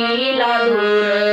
நீலாதூர்